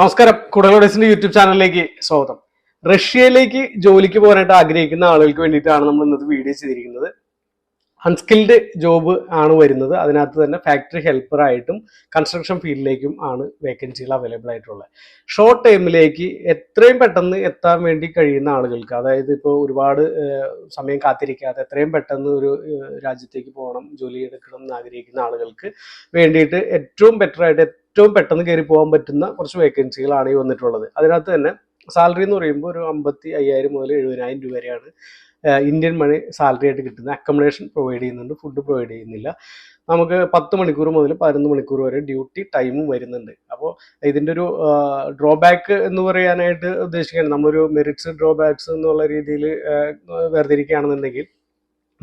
നമസ്കാരം. കുടലോഡേസിന്റെ യൂട്യൂബ് ചാനലിലേക്ക് സ്വാഗതം. റഷ്യയിലേക്ക് ജോലിക്ക് പോകാനായിട്ട് ആഗ്രഹിക്കുന്ന ആളുകൾക്ക് വേണ്ടിയിട്ടാണ് നമ്മൾ ഇന്നത്തെ വീഡിയോ ചെയ്തിരിക്കുന്നത്. അൺസ്കിൽഡ് ജോബ് ആണ് വരുന്നത്. അതിനകത്ത് തന്നെ ഫാക്ടറി ഹെൽപ്പർ ആയിട്ടും കൺസ്ട്രക്ഷൻ ഫീൽഡിലേക്കും ആണ് വേക്കൻസികൾ അവൈലബിൾ ആയിട്ടുള്ളത്. ഷോർട്ട് ടൈമിലേക്ക് എത്രയും പെട്ടെന്ന് എത്താൻ വേണ്ടി കഴിയുന്ന ആളുകൾക്ക് അതായത് ഇപ്പോൾ ഒരുപാട് സമയം കാത്തിരിക്കാതെ എത്രയും പെട്ടെന്ന് ഒരു രാജ്യത്തേക്ക് പോകണം ജോലി എടുക്കണം എന്ന് ആഗ്രഹിക്കുന്ന ആളുകൾക്ക് വേണ്ടിയിട്ട് ഏറ്റവും ബെറ്റർ ആയിട്ട് ഏറ്റവും പെട്ടെന്ന് കയറി പോകാൻ പറ്റുന്ന കുറച്ച് വേക്കൻസികളാണ് ഈ വന്നിട്ടുള്ളത്. അതിനകത്ത് തന്നെ സാലറി എന്ന് പറയുമ്പോൾ ഒരു അമ്പത്തി അയ്യായിരം മുതൽ എഴുപതിനായിരം രൂപ വരെയാണ് ഇന്ത്യൻ മണി സാലറി ആയിട്ട് കിട്ടുന്നത്. അക്കോമഡേഷൻ പ്രൊവൈഡ് ചെയ്യുന്നുണ്ട് ഫുഡ് പ്രൊവൈഡ് ചെയ്യുന്നില്ല. നമുക്ക് പത്ത് മണിക്കൂർ മുതൽ പതിനൊന്ന് മണിക്കൂർ വരെ ഡ്യൂട്ടി ടൈമും വരുന്നുണ്ട്. അപ്പോൾ ഇതിന്റെ ഒരു ഡ്രോബാക്ക് എന്ന് പറയാനായിട്ട് ഉദ്ദേശിക്കുകയാണ്. നമ്മളൊരു മെറിറ്റ്സ് ഡ്രോബാക്സ് എന്നുള്ള രീതിയിൽ വേർതിരിക്കുകയാണെന്നുണ്ടെങ്കിൽ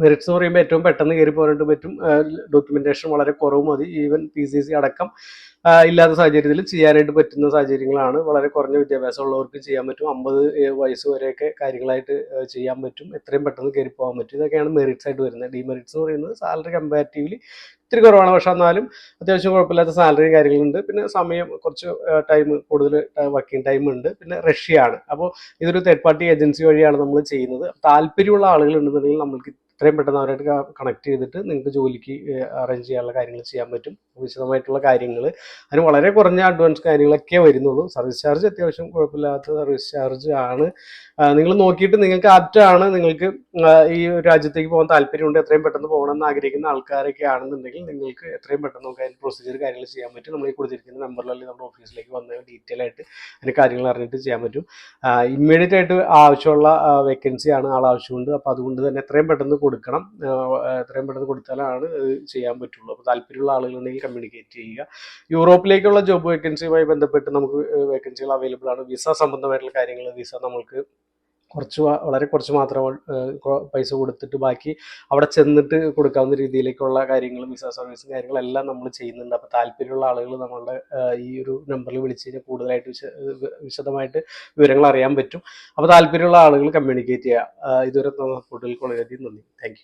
മെറിറ്റ്സ് എന്ന് പറയുമ്പോൾ ഏറ്റവും പെട്ടെന്ന് കയറി പോകാനായിട്ട് പറ്റും. ഡോക്യുമെന്റേഷൻ വളരെ കുറവ് മതി. ഈവൻ പി സി സി അടക്കം ഇല്ലാത്ത സാഹചര്യത്തിൽ ചെയ്യാനായിട്ട് പറ്റുന്ന സാഹചര്യങ്ങളാണ്. വളരെ കുറഞ്ഞ വിദ്യാഭ്യാസം ഉള്ളവർക്ക് ചെയ്യാൻ പറ്റും. അമ്പത് വയസ്സ് വരെയൊക്കെ കാര്യങ്ങളായിട്ട് ചെയ്യാൻ പറ്റും. എത്രയും പെട്ടെന്ന് കയറി പോകാൻ പറ്റും. ഇതൊക്കെയാണ് മെറിറ്റ്സ് ആയിട്ട് വരുന്നത്. ഡിമെറിറ്റ്സ് എന്ന് പറയുന്നത് സാലറി കമ്പാരിറ്റീവ്ലി ഇത്തിരി കുറവാണ്. പക്ഷെ എന്നാലും അത്യാവശ്യം കുഴപ്പമില്ലാത്ത സാലറി കാര്യങ്ങളുണ്ട്. പിന്നെ സമയം കുറച്ച് ടൈം കൂടുതൽ വർക്കിംഗ് ടൈം ഉണ്ട്. പിന്നെ റഷ്യയാണ് അപ്പോൾ ഇതൊരു തേർഡ് പാർട്ടി ഏജൻസി വഴിയാണ് നമ്മൾ ചെയ്യുന്നത്. താല്പര്യമുള്ള ആളുകൾ ഉണ്ടെന്നുണ്ടെങ്കിൽ നമ്മൾക്ക് ഇത്രയും പെട്ടെന്ന് അവരായിട്ട് കണക്ട് ചെയ്തിട്ട് നിങ്ങൾക്ക് ജോലിക്ക് അറേഞ്ച് ചെയ്യാനുള്ള കാര്യങ്ങൾ ചെയ്യാൻ പറ്റും. വിശദമായിട്ടുള്ള കാര്യങ്ങൾ. അതിന് വളരെ കുറഞ്ഞ അഡ്വാൻസ് കാര്യങ്ങളൊക്കെ വരുന്നുള്ളൂ. സർവീസ് ചാർജ് അത്യാവശ്യം കുഴപ്പമില്ലാത്ത സർവീസ് ചാർജ് ആണ്. നിങ്ങൾ നോക്കിയിട്ട് നിങ്ങൾക്ക് ആപ്റ്റാണ് നിങ്ങൾക്ക് ഈ രാജ്യത്തേക്ക് പോകാൻ താല്പര്യമുണ്ട് എത്രയും പെട്ടെന്ന് പോകണം എന്ന് ആഗ്രഹിക്കുന്ന ആൾക്കാരൊക്കെ ആണെന്നുണ്ടെങ്കിൽ നിങ്ങൾക്ക് എത്രയും പെട്ടെന്ന് നമുക്ക് അതിന്റെ പ്രൊസീജിയർ കാര്യങ്ങൾ ചെയ്യാൻ പറ്റും. നമ്മൾ ഈ കൊടുത്തിരിക്കുന്ന നമ്പറിൽ അല്ലെങ്കിൽ നമ്മുടെ ഓഫീസിലേക്ക് വന്ന് ഡീറ്റെയിൽ ആയിട്ട് അതിന്റെ കാര്യങ്ങൾ അറിഞ്ഞിട്ട് ചെയ്യാൻ പറ്റും. ഇമ്മീഡിയറ്റ് ആയിട്ട് ആവശ്യമുള്ള വേക്കൻസി ആണ് ആൾ ആവശ്യമുണ്ട് അപ്പോൾ അതുകൊണ്ട് തന്നെ എത്രയും പെട്ടെന്ന് കൊടുക്കണം. എത്രയും പെട്ടെന്ന് കൊടുത്താലാണ് ചെയ്യാൻ പറ്റുള്ളൂ. അപ്പോൾ താല്പര്യമുള്ള ആളുകളുണ്ടെങ്കിൽ കമ്മ്യൂണിക്കേറ്റ് ചെയ്യുക. യൂറോപ്പിലേക്കുള്ള ജോബ് വേക്കൻസിയുമായി ബന്ധപ്പെട്ട് നമുക്ക് വേക്കൻസികൾ അവൈലബിൾ ആണ്. വിസ സംബന്ധമായിട്ടുള്ള കാര്യങ്ങൾ വിസ നമ്മൾക്ക് കുറച്ച് വളരെ കുറച്ച് മാത്രം പൈസ കൊടുത്തിട്ട് ബാക്കി അവിടെ ചെന്നിട്ട് കൊടുക്കാവുന്ന രീതിയിലേക്കുള്ള കാര്യങ്ങളും വിസ സർവീസും കാര്യങ്ങളെല്ലാം നമ്മൾ ചെയ്യുന്നുണ്ട്. അപ്പോൾ താല്പര്യമുള്ള ആളുകൾ നമ്മളുടെ ഈ ഒരു നമ്പറിൽ വിളിച്ച് കഴിഞ്ഞാൽ കൂടുതലായിട്ട് വിശ വിശദമായിട്ട് വിവരങ്ങൾ അറിയാൻ പറ്റും. അപ്പോൾ താല്പര്യമുള്ള ആളുകൾ കമ്മ്യൂണിക്കേറ്റ് ചെയ്യുക. ഇതുവരെ കൂടുതൽ വളരെയധികം നന്ദി. താങ്ക്